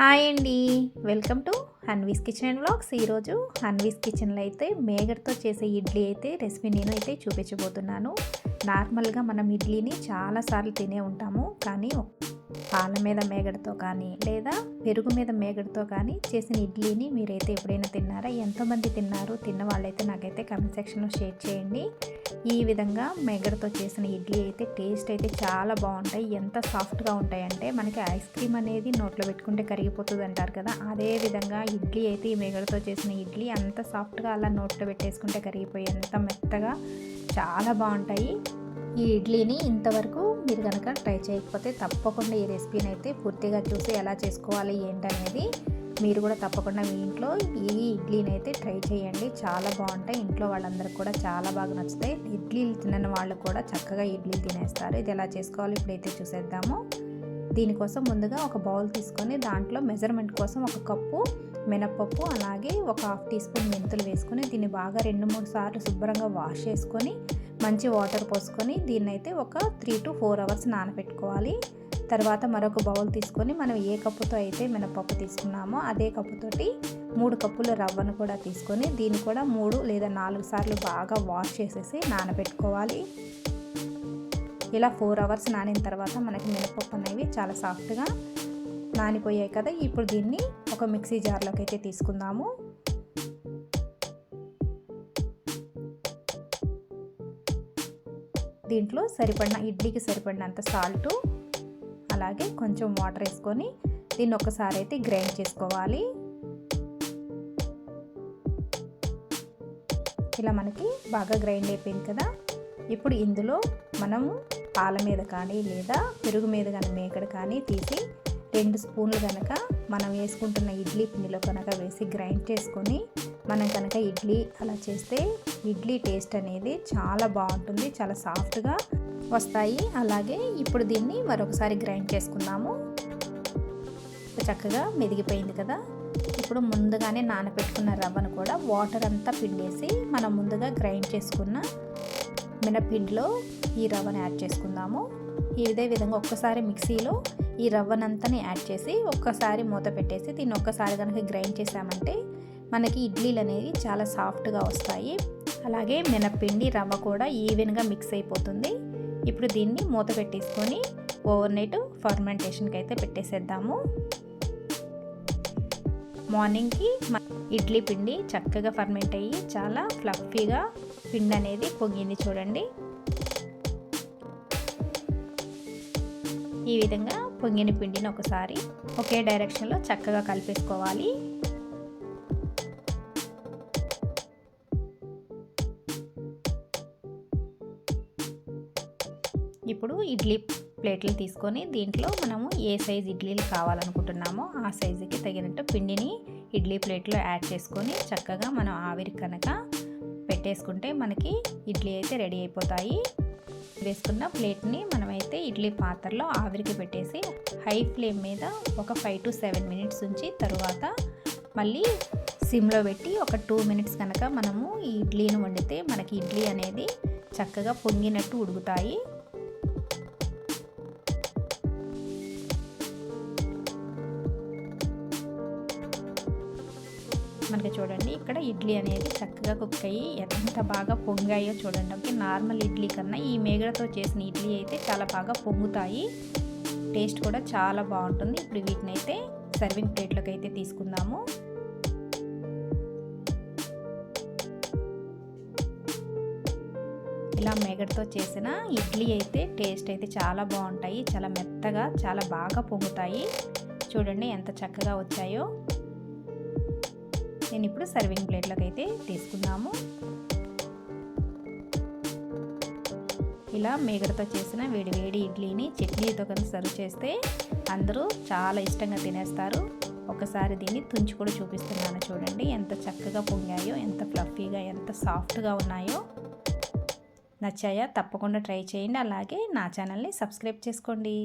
Hi అండి. Welcome to Hanvi's kitchen and blogs ఈరోజు హన్వీస్ కిచెన్లో అయితే మేగర్తో చేసే ఇడ్లీ అయితే రెసిపీ నేను అయితే చూపించబోతున్నాను. నార్మల్గా మనం ఇడ్లీని చాలాసార్లు తినే ఉంటాము కానీ పాల మీద మేగడతో కానీ లేదా పెరుగు మీద మేగడతో కానీ చేసిన ఇడ్లీని మీరైతే ఎప్పుడైనా తిన్నారా? ఎంతమంది తిన్నారు? తిన్న వాళ్ళైతే నాకైతే కమెంట్ సెక్షన్లో షేర్ చేయండి. ఈ విధంగా మేగడతో చేసిన ఇడ్లీ అయితే టేస్ట్ అయితే చాలా బాగుంటాయి. ఎంత సాఫ్ట్గా ఉంటాయంటే మనకి ఐస్ క్రీమ్ అనేది నోట్లో పెట్టుకుంటే కరిగిపోతుంది అంటారు కదా. అదే విధంగా ఇడ్లీ అయితే ఈ మేగడతో చేసిన ఇడ్లీ అంత సాఫ్ట్గా అలా నోట్లో పెట్టేసుకుంటే కరిగిపోయి ఎంత మెత్తగా చాలా బాగుంటాయి. ఈ ఇడ్లీని ఇంతవరకు మీరు కనుక ట్రై చేయకపోతే తప్పకుండా ఈ రెసిపీని అయితే పూర్తిగా చూసి ఎలా చేసుకోవాలి ఏంటనేది మీరు కూడా తప్పకుండా మీ ఇంట్లో ఈ ఇడ్లీని అయితే ట్రై చేయండి. చాలా బాగుంటాయి. ఇంట్లో వాళ్ళందరికీ కూడా చాలా బాగా నచ్చుతాయి. ఇడ్లీలు తినని వాళ్ళు కూడా చక్కగా ఇడ్లీ తినేస్తారు. ఇది ఎలా చేసుకోవాలి ఇప్పుడైతే చూసేద్దాము. దీనికోసం ముందుగా ఒక బౌల్ తీసుకొని దాంట్లో మెజర్మెంట్ కోసం ఒక కప్పు మినప్పప్పు అలాగే ఒక హాఫ్ టీ స్పూన్ మెంతులు వేసుకొని దీన్ని బాగా రెండు మూడు సార్లు శుభ్రంగా వాష్ చేసుకొని మంచి వాటర్ పోసుకొని దీన్ని అయితే ఒక త్రీ టు ఫోర్ అవర్స్ నానబెట్టుకోవాలి. తర్వాత మరొక బౌల్ తీసుకొని మనం ఏ కప్పుతో అయితే మినపప్పు తీసుకున్నామో అదే కప్పుతోటి మూడు కప్పుల రవ్వను కూడా తీసుకొని దీన్ని కూడా మూడు లేదా నాలుగు సార్లు బాగా వాష్ చేసేసి నానబెట్టుకోవాలి. ఇలా ఫోర్ అవర్స్ నానిన తర్వాత మనకి మినపప్పు అనేవి చాలా సాఫ్ట్గా నానిపోయాయి కదా. ఇప్పుడు దీన్ని ఒక మిక్సీ జార్లోకి అయితే తీసుకుందాము. దీంట్లో సరిపడిన ఇడ్లీకి సరిపడినంత సాల్టు అలాగే కొంచెం వాటర్ వేసుకొని దీన్ని ఒకసారి అయితే గ్రైండ్ చేసుకోవాలి. ఇలా మనకి బాగా గ్రైండ్ అయిపోయింది కదా. ఇప్పుడు ఇందులో మనము పాల మీద కానీ లేదా పెరుగు మీద కానీ మేకడ కానీ తీసి రెండు స్పూన్లు కనుక మనం వేసుకుంటున్న ఇడ్లీ పిండిలో కనుక వేసి గ్రైండ్ చేసుకొని మనం కనుక ఇడ్లీ అలా చేస్తే ఇడ్లీ టేస్ట్ అనేది చాలా బాగుంటుంది చాలా సాఫ్ట్గా వస్తాయి. అలాగే ఇప్పుడు దీన్ని మరొకసారి గ్రైండ్ చేసుకుందాము. చక్కగా మెదిగిపోయింది కదా. ఇప్పుడు ముందుగానే నానబెట్టుకున్న రవ్వను కూడా వాటర్ అంతా పిండేసి మనం ముందుగా గ్రైండ్ చేసుకున్న మినపిండిలో ఈ రవ్వను యాడ్ చేసుకుందాము. ఇదే విధంగా ఒక్కసారి మిక్సీలో ఈ రవ్వనంతని యాడ్ చేసి ఒక్కసారి మూత పెట్టేసి దీన్ని ఒక్కసారి కనుక గ్రైండ్ చేసామంటే మనకి ఇడ్లీలు అనేవి చాలా సాఫ్ట్గా వస్తాయి. అలాగే మినప్పిండి రవ్వ కూడా ఈవెన్గా మిక్స్ అయిపోతుంది. ఇప్పుడు దీన్ని మూత పెట్టేసుకొని ఓవర్ నైట్ ఫర్మెంటేషన్కి అయితే పెట్టేసేద్దాము. మార్నింగ్కి ఇడ్లీ పిండి చక్కగా ఫర్మెంట్ అయ్యి చాలా ఫ్లఫీగా పిండి అనేది పొంగింది చూడండి. ఈ విధంగా పొంగిన పిండిని ఒకసారి ఒకే డైరెక్షన్లో చక్కగా కలిపేసుకోవాలి. ఇప్పుడు ఇడ్లీ ప్లేట్లు తీసుకొని దీంట్లో మనము ఏ సైజ్ ఇడ్లీలు కావాలనుకుంటున్నామో ఆ సైజుకి తగినట్టు పిండిని ఇడ్లీ ప్లేట్లో యాడ్ చేసుకొని చక్కగా మనం ఆవిరి కనుక పెట్టేసుకుంటే మనకి ఇడ్లీ అయితే రెడీ అయిపోతాయి. వేసుకున్న ప్లేట్ని మనమైతే ఇడ్లీ పాత్రలో ఆవిరికి పెట్టేసి హై ఫ్లేమ్ మీద ఒక ఫైవ్ టు సెవెన్ మినిట్స్ ఉంచి తరువాత మళ్ళీ సిమ్లో పెట్టి ఒక టూ మినిట్స్ కనుక మనము ఈ ఇడ్లీని వండితే మనకి ఇడ్లీ అనేది చక్కగా పొంగినట్టు ఉడుకుతాయి. మనకి చూడండి ఇక్కడ ఇడ్లీ అనేది చక్కగా కుక్ అయ్యి ఎంత బాగా పొంగాయో చూడండి. ఓకే నార్మల్ ఇడ్లీ కన్నా ఈ మేగడతో చేసిన ఇడ్లీ అయితే చాలా బాగా పొంగుతాయి. టేస్ట్ కూడా చాలా బాగుంటుంది. ఇప్పుడు వీటిని అయితే సర్వింగ్ ప్లేట్లోకి అయితే తీసుకుందాము. ఇలా మేగడతో చేసిన ఇడ్లీ అయితే టేస్ట్ అయితే చాలా బాగుంటాయి. చాలా మెత్తగా చాలా బాగా పొంగుతాయి. చూడండి ఎంత చక్కగా వచ్చాయో. నేను ఇప్పుడు సర్వింగ్ ప్లేట్లోకి అయితే తీసుకున్నాము ఇలా మేగడతో చేసిన వేడి వేడి ఇడ్లీని చట్నీతో కలిసి సర్వ్ చేస్తే అందరూ చాలా ఇష్టంగా తినేస్తారు. ఒకసారి దీన్ని తుంచి కూడా చూపిస్తున్నాను చూడండి. ఎంత చక్కగా పొంగాయో ఎంత ఫ్లఫీగా ఎంత సాఫ్ట్గా ఉన్నాయో. నచ్చాయా? తప్పకుండా ట్రై చేయండి. అలాగే నా ఛానల్ని సబ్స్క్రైబ్ చేసుకోండి.